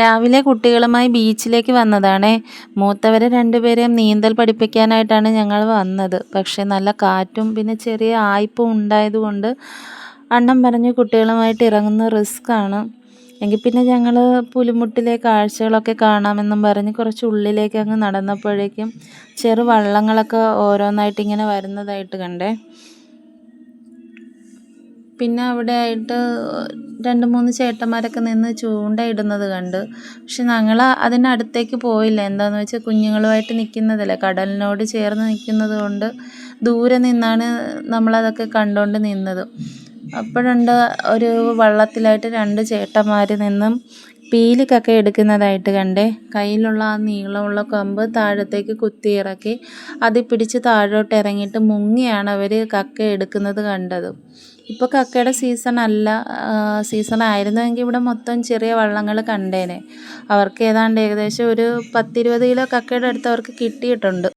രാവിലെ കുട്ടികളുമായി ബീച്ചിലേക്ക് വന്നതാണ്. മൂത്തവരെ രണ്ടുപേരെയും നീന്തൽ പഠിപ്പിക്കാനായിട്ടാണ് ഞങ്ങൾ വന്നത്. പക്ഷേ നല്ല കാറ്റും പിന്നെ ചെറിയ ആയ്പും ഉണ്ടായതുകൊണ്ട് അണ്ണം പറഞ്ഞു കുട്ടികളുമായിട്ട് ഇറങ്ങുന്ന റിസ്ക് ആണ്. എങ്കിൽ പിന്നെ ഞങ്ങൾ പുലിമുട്ടിലെ കാഴ്ചകളൊക്കെ കാണാമെന്നും പറഞ്ഞ് കുറച്ച് ഉള്ളിലേക്ക് അങ്ങ് നടന്നപ്പോഴേക്കും ചെറു വള്ളങ്ങളൊക്കെ ഓരോന്നായിട്ട് ഇങ്ങനെ വരുന്നതായിട്ട് കണ്ടേ. പിന്നെ അവിടെ ആയിട്ട് രണ്ട് മൂന്ന് ചേട്ടന്മാരൊക്കെ നിന്ന് ചൂണ്ടയിടുന്നത് കണ്ട്. പക്ഷെ ഞങ്ങൾ അതിനടുത്തേക്ക് പോയില്ല. എന്താണെന്ന് വെച്ചാൽ കുഞ്ഞുങ്ങളുമായിട്ട് നിൽക്കുന്നതല്ലേ കടലിനോട് ചേർന്ന് നിൽക്കുന്നത് കൊണ്ട് ദൂരെ നിന്നാണ് നമ്മളതൊക്കെ കണ്ടുകൊണ്ട് നിന്നത്. അപ്പോഴുണ്ട് ഒരു വള്ളത്തിലായിട്ട് രണ്ട് ചേട്ടന്മാർ നിന്നും പീലി കക്ക എടുക്കുന്നതായിട്ട് കണ്ടേ. കയ്യിലുള്ള ആ നീളമുള്ള കമ്പ് താഴത്തേക്ക് കുത്തി ഇറക്കി അതിൽ പിടിച്ച് താഴോട്ട് ഇറങ്ങിയിട്ട് മുങ്ങിയാണ് അവർ കക്ക എടുക്കുന്നത് കണ്ടത്. ഇപ്പോൾ കക്കയുടെ സീസൺ അല്ല സീസൺ ആയിരുന്നുവെങ്കിൽ ഇവിടെ മൊത്തം ചെറിയ വള്ളങ്ങൾ കണ്ടേനെ. അവർക്ക് ഏതാണ്ട് ഏകദേശം ഒരു പത്തിരുപത് കിലോ കക്കയുടെ അടുത്ത് അവർക്ക് കിട്ടിയിട്ടുണ്ട്.